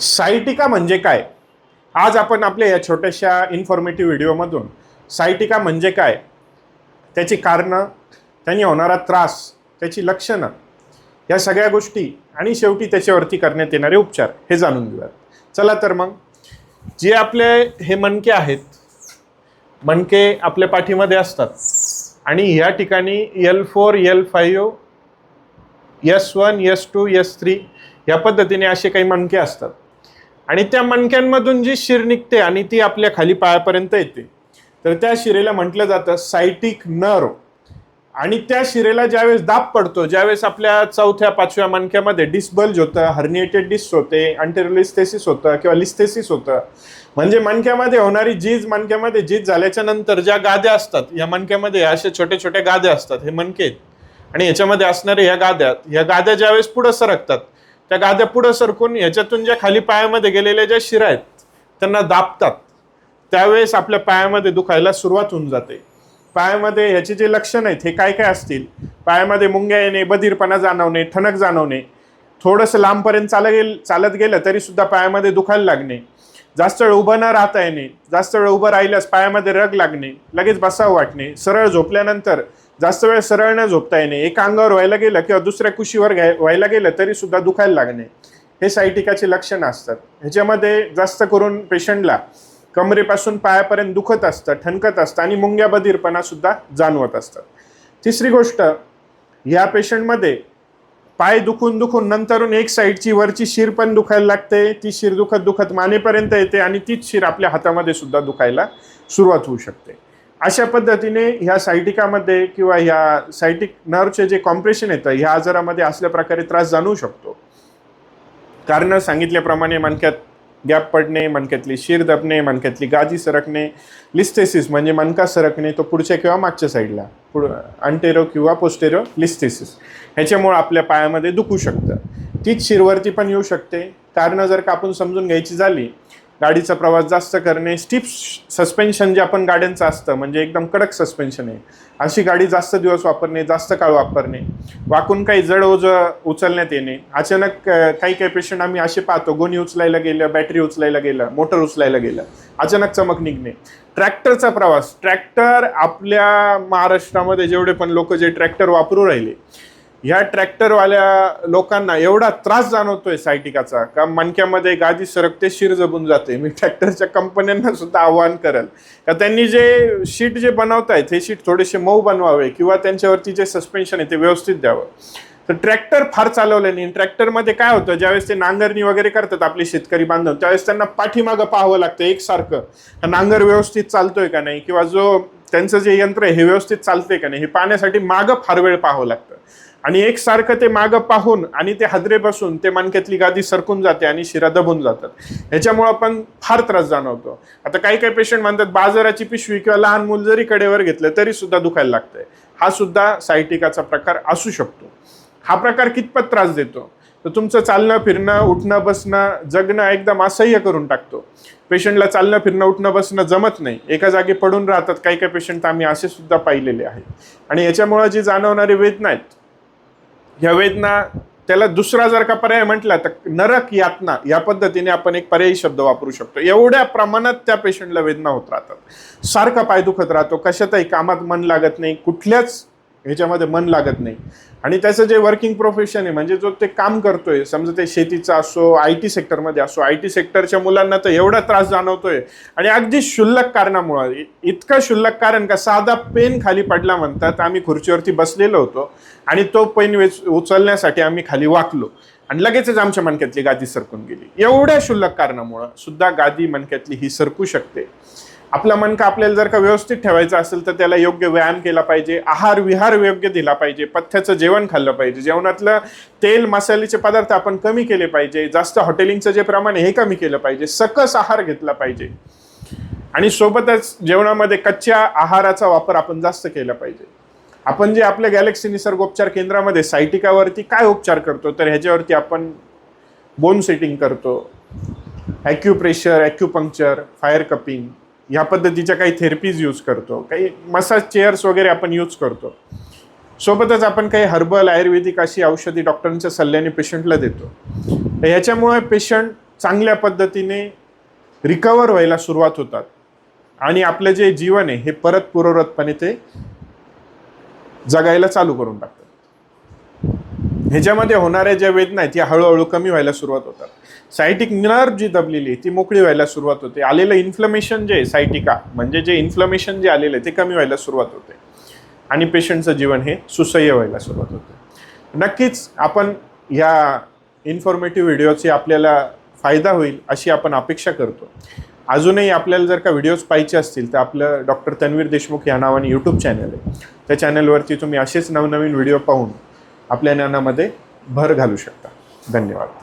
Sciatica म्हणजे काय? आज आपण आपल्या या छोट्याशा इन्फॉर्मेटिव्ह व्हिडिओमधून सायटिका म्हणजे काय? त्याची कारणं त्यांनी होणारा त्रास त्याची लक्षणं या सगळ्या गोष्टी आणि शेवटी त्याच्यावरती करण्यात येणारे उपचार हे जाणून घेऊयात. चला तर मग जे आपले हे मणके आहेत मणके आपल्या पाठीमध्ये असतात आणि या ठिकाणी L four L five S one S two S three या पद्धतीने असे काही मणके असतात. आणि त्या मणक्यांमधून जी शिर निघते आणि ती आपल्या खाली पायापर्यंत येते. तर त्या शिरेला म्हटलं जातं सायटिक नर्व आणि त्या शिरेला ज्यावेळेस दाब पडतो ज्यावेळेस आपल्या चौथ्या पाचव्या मणक्यामध्ये डिस्बल्ज होतं हर्निएटेड डिस्क होते अंटेरोलिस्थेसिस होतं किंवा लिस्थेसिस होतं. म्हणजे मणक्यामध्ये होणारी जीज मणक्यामध्ये जीज झाल्याच्यानंतर ज्या गाद्या असतात या मणक्यामध्ये असे छोटे छोटे गाद्या असतात हे मणके आहेत. आणि याच्यामध्ये असणारे ह्या गाद्या ह्या गाद्या ज्यावेळेस पुढं सरकतात त्या गाद्या पुढं सरकून ह्याच्यातून ज्या खाली पायामध्ये गेलेल्या ज्या शिरा आहेत त्यांना दाबतात. त्यावेळेस आपल्या पायामध्ये दुखायला सुरुवात होऊन जाते. पायामध्ये ह्याचे जे लक्षण आहेत हे काय काय असतील? पायामध्ये मुंग्या येणे बधीरपणा जाणवणे ठणक जाणवणे थोडंसं लांबपर्यंत चालत गेल चालत गेलं तरीसुद्धा पायामध्ये दुखायला लागणे. जास्त वेळ उभं न राहता येणे जास्त वेळ उभं राहिल्यास पायामध्ये रग लागणे लगेच बसावं वाटणे सरळ झोपल्यानंतर जास्त वेळ सरळ न झोपता येणे. एका अंगावर व्हायला गेलं किंवा दुसऱ्या कुशीवर घ्याय व्हायला गेलं तरी सुद्धा दुखायला लागणे. हे सायटिकाचे लक्षणं असतात. ह्याच्यामध्ये जास्त करून पेशंटला कमरेपासून पायापर्यंत दुखत असतं ठणकत असतं आणि मुंग्या बधीरपणा सुद्धा जाणवत असतात तिसरी गोष्ट ह्या पेशंटमध्ये पाय दुखून दुखून नंतरून एक साईडची वरची शिर पण दुखायला लागते. ती शिर दुखत दुखत मानेपर्यंत येते आणि तीच शिर आपल्या हातामध्ये सुद्धा दुखायला सुरुवात होऊ शकते. अशा पद्धतीने ह्या सायटिकामध्ये किंवा ह्या सायटिक नर्वचे जे कॉम्प्रेशन येतं ह्या आजारामध्ये असल्या प्रकारे त्रास जाणवू शकतो. कारण सांगितल्याप्रमाणे मणक्यात गॅप पडणे मणक्यातली शिर दबणे मणक्यातली गादी सरकणे लिस्थेसिस म्हणजे मणका सरकणे तो पुढच्या किंवा मागच्या साईडला पुढ अंटेरो किंवा पोस्टेरो लिस्थेसिस ह्याच्यामुळं आपल्या पायामध्ये दुखू शकतं. तीच शिरवरती पण येऊ शकते. कारणं जर का आपण समजून घ्यायची झाली गाडीचा प्रवास जास्त करणे स्टीप सस्पेन्शन जे आपण गाड्यांचं असतं म्हणजे एकदम कडक सस्पेन्शन आहे. अशी गाडी जास्त दिवस वापरणे जास्त काळ वापरणे. वाकून काही जड ओझ उचलण्यात येणे. अचानक काही काही पेशंट आम्ही असे पाहतो गोणी उचलायला गेलं बॅटरी उचलायला गेलं मोटर उचलायला गेलं अचानक चमक निघणे. ट्रॅक्टरचा प्रवास. ट्रॅक्टर आपल्या महाराष्ट्रामध्ये जेवढे पण लोक जे ट्रॅक्टर वापरू राहिले ह्या ट्रॅक्टरवाल्या लोकांना एवढा त्रास जाणवतोय सायटिकाचा का मणक्यामध्ये गादी सरकते शिर जबून जाते. मी ट्रॅक्टरच्या कंपन्यांना सुद्धा आव्हान करेल. का त्यांनी जे शीट जे बनवतायत हे शीट थोडेसे मऊ बनवावे किंवा त्यांच्यावरती जे सस्पेन्शन आहे ते व्यवस्थित द्यावं. तर ट्रॅक्टर फार चालवलं नाही ट्रॅक्टरमध्ये काय होतं ज्यावेळेस ते नांगरणी वगैरे करतात आपले शेतकरी बांधव त्यावेळेस त्यांना पाठीमागं पाहावं लागतं एकसारखं. नांगर व्यवस्थित चालतोय का नाही किंवा जो त्यांचं जे यंत्र आहे हे व्यवस्थित चालतंय का नाही हे पाहण्यासाठी मागं फार वेळ पाहावं लागतं. आणि एकसारखं ते मागं पाहून आणि ते हदरे बसून ते मानक्यातली गादी सरकून जाते आणि शिरा दबून जातात. ह्याच्यामुळं आपण फार त्रास जाणवतो. आता काही काही पेशंट म्हणतात बाजाराची पिशवी किंवा लहान मूल जरी कडेवर घेतलं तरी सुद्धा दुखायला लागतंय. हा सुद्धा सायटिकाचा प्रकार असू शकतो. हा प्रकार कितपत त्रास देतो? तर तुमचं चालणं फिरणं उठणं बसणं जगणं एकदम असह्य करून टाकतो. पेशंटला चालणं फिरणं उठणं बसणं जमत नाही. एका जागी पडून राहतात. काही काही पेशंट आम्ही असे सुद्धा पाहिलेले आहेत. आणि याच्यामुळं जी जाणवणारी वेदना आहेत ह्या वेदना त्याला दुसरा जर का पर्याय म्हटला तर नरक यातना या पद्धतीने आपण एक पर्यायी शब्द वापरू शकतो. एवढ्या प्रमाणात त्या पेशंटला वेदना होत राहतात. सारखा पाय दुखत राहतो कशातही कामात मन लागत नाही कुठल्याच ह्याच्यामध्ये मन लागत नाही. आणि त्याचं जे वर्किंग प्रोफेशन आहे म्हणजे जो ते काम करतोय समजा ते शेतीचं असो आय टी सेक्टरमध्ये असो आय टी सेक्टरच्या मुलांना तर एवढा त्रास जाणवतोय. आणि अगदी क्षुल्लक कारणामुळं इतकं क्षुल्लक कारण का साधा पेन खाली पडला म्हणतात आम्ही खुर्चीवरती बसलेलो होतो आणि तो पेन वेच उचलण्यासाठी आम्ही खाली वाकलो. आणि लगेचच आमच्या मणक्यातली गादी सरकून गेली. एवढ्या क्षुल्लक कारणामुळं सुद्धा गादी मणक्यातली ही सरकू शकते. आपला मनका आपल्याला जर का व्यवस्थित ठेवायचा असेल तर त्याला योग्य व्यायाम केला पाहिजे आहार विहार योग्य दिला पाहिजे पथ्याचं जेवण खाल्लं पाहिजे. जेवणातलं तेल मसाल्याचे पदार्थ आपण कमी केले पाहिजे जास्त हॉटेलिंगचं जे प्रमाण आहे हे कमी केलं पाहिजे सकस आहार घेतला पाहिजे. आणि सोबतच जेवणामध्ये कच्च्या आहाराचा वापर आपण जास्त केला पाहिजे. आपण जे आपल्या गॅलेक्सी निसर्गोपचार केंद्रामध्ये सायटिकावरती काय उपचार करतो तर ह्याच्यावरती आपण बोन सेटिंग करतो. ॲक्युप्रेशर ॲक्युपंक्चर फायर कपिंग ह्या पद्धतीच्या काही थेरपीज यूज करतो. काही मसाज चेअर्स वगैरे आपण यूज करतो. सोबतच आपण काही हर्बल आयुर्वेदिक अशी औषधी डॉक्टरांच्या सल्ल्याने पेशंटला देतो. ह्याच्यामुळे पेशंट चांगल्या पद्धतीने रिकवर व्हायला सुरुवात होतात. आणि आपलं जे जीवन आहे हे परत पूर्ववतपणे ते जगायला चालू करून टाकतात. ह्याच्यामध्ये होणाऱ्या ज्या वेदना आहेत त्या हळूहळू कमी व्हायला सुरुवात होतात. सायटिक नर्व जी दबलेली आहे ती मोकळी व्हायला सुरुवात होते. आलेलं इन्फ्लमेशन जे आहे सायटिका म्हणजे जे इन्फ्लमेशन जे आलेलं आहे ते कमी व्हायला सुरुवात होते. आणि पेशंटचं जीवन हे सुसह्य व्हायला सुरुवात होते. नक्कीच आपण ह्या इन्फॉर्मेटिव्ह व्हिडिओची आपल्याला फायदा होईल अशी आपण अपेक्षा करतो. अजूनही आपल्याला जर का व्हिडिओज पाहिजे असतील तर आपलं डॉक्टर तन्वीर देशमुख या नावाने यूट्यूब चॅनल आहे. त्या चॅनलवरती तुम्ही असेच नवनवीन व्हिडिओ पाहून आपल्या ज्ञानामध्ये भर घालू शकता. धन्यवाद.